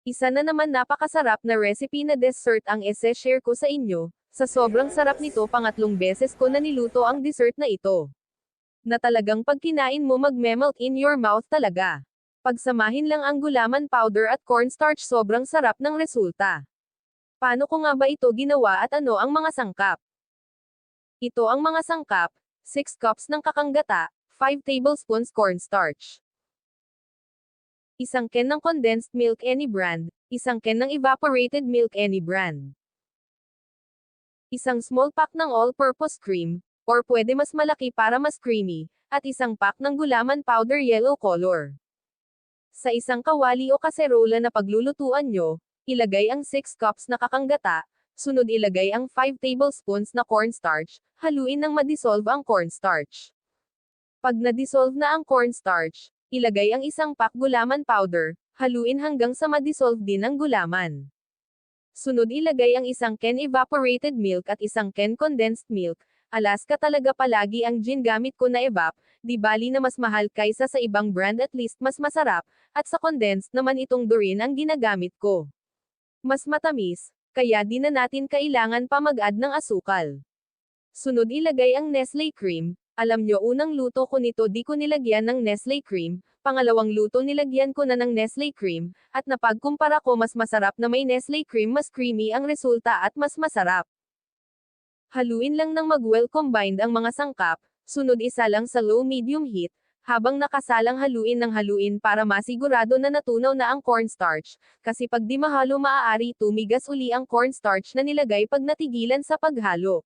Isa na naman napakasarap na recipe na dessert ang ese-share ko sa inyo. Sa sobrang sarap nito pangatlong beses ko na niluto ang dessert na ito. Na talagang pag kinain mo magme-melt in your mouth talaga. Pagsamahin lang ang gulaman powder at cornstarch sobrang sarap ng resulta. Paano ko nga ba ito ginawa at ano ang mga sangkap? Ito ang mga sangkap, 6 cups ng kakanggata, 5 tablespoons cornstarch. Isang can ng condensed milk any brand, isang can ng evaporated milk any brand. Isang small pack ng all-purpose cream, or pwede mas malaki para mas creamy, at isang pack ng gulaman powder yellow color. Sa isang kawali o kaserola na paglulutuan nyo, ilagay ang 6 cups na kakanggata, sunod ilagay ang 5 tablespoons na cornstarch, haluin ng madissolve ang cornstarch. Pag na-dissolve na ang cornstarch, ilagay ang isang pack gulaman powder, haluin hanggang sa madissolve din ang gulaman. Sunod ilagay ang isang can evaporated milk at isang can condensed milk. Alaska talaga palagi ang gin gamit ko na evap, di bali na mas mahal kaysa sa ibang brand at least mas masarap, at sa condensed naman itong Dorin ang ginagamit ko. Mas matamis, kaya di na natin kailangan pa mag-add ng asukal. Sunod ilagay ang Nestle cream, alam nyo unang luto ko nito di ko nilagyan ng Nestle cream, pangalawang luto nilagyan ko na ng Nestle cream, at napagkumpara ko mas masarap na may Nestle cream mas creamy ang resulta at mas masarap. Haluin lang ng mag-well combined ang mga sangkap, sunod isa lang sa low-medium heat, habang nakasalang haluin ng haluin para masigurado na natunaw na ang cornstarch, kasi pag di mahalo maaari tumigas uli ang cornstarch na nilagay pag natigilan sa paghalo.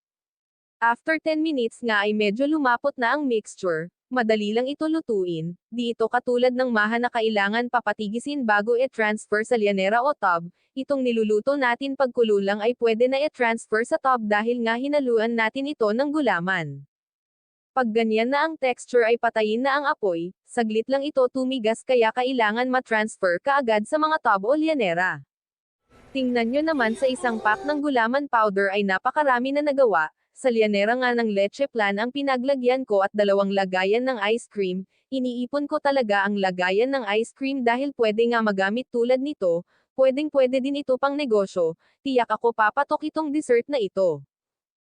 After 10 minutes nga ay medyo lumapot na ang mixture, madali lang ito lutuin, di ito katulad ng maha na kailangan papatigisin bago i-transfer sa lianera o tub, itong niluluto natin pagkulo lang ay pwede na i-transfer sa tub dahil nga hinaluan natin ito ng gulaman. Pag ganyan na ang texture ay patayin na ang apoy, saglit lang ito tumigas kaya kailangan ma-transfer kaagad sa mga tub o lianera. Tingnan nyo naman sa isang pack ng gulaman powder ay napakarami na nagawa, sa lianera nga ng leche plan ang pinaglagyan ko at dalawang lagayan ng ice cream, iniipon ko talaga ang lagayan ng ice cream dahil pwede nga magamit tulad nito, pwedeng pwede din ito pang negosyo, tiyak ako papatok itong dessert na ito.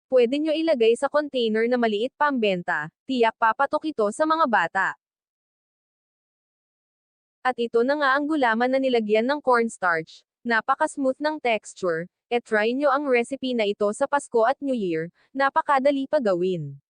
Pwede nyo ilagay sa container na maliit pambenta, tiyak papatok ito sa mga bata. At ito na nga ang gulaman na nilagyan ng cornstarch, napaka-smooth ng texture, e try nyo ang recipe na ito sa Pasko at New Year, napakadali pa gawin.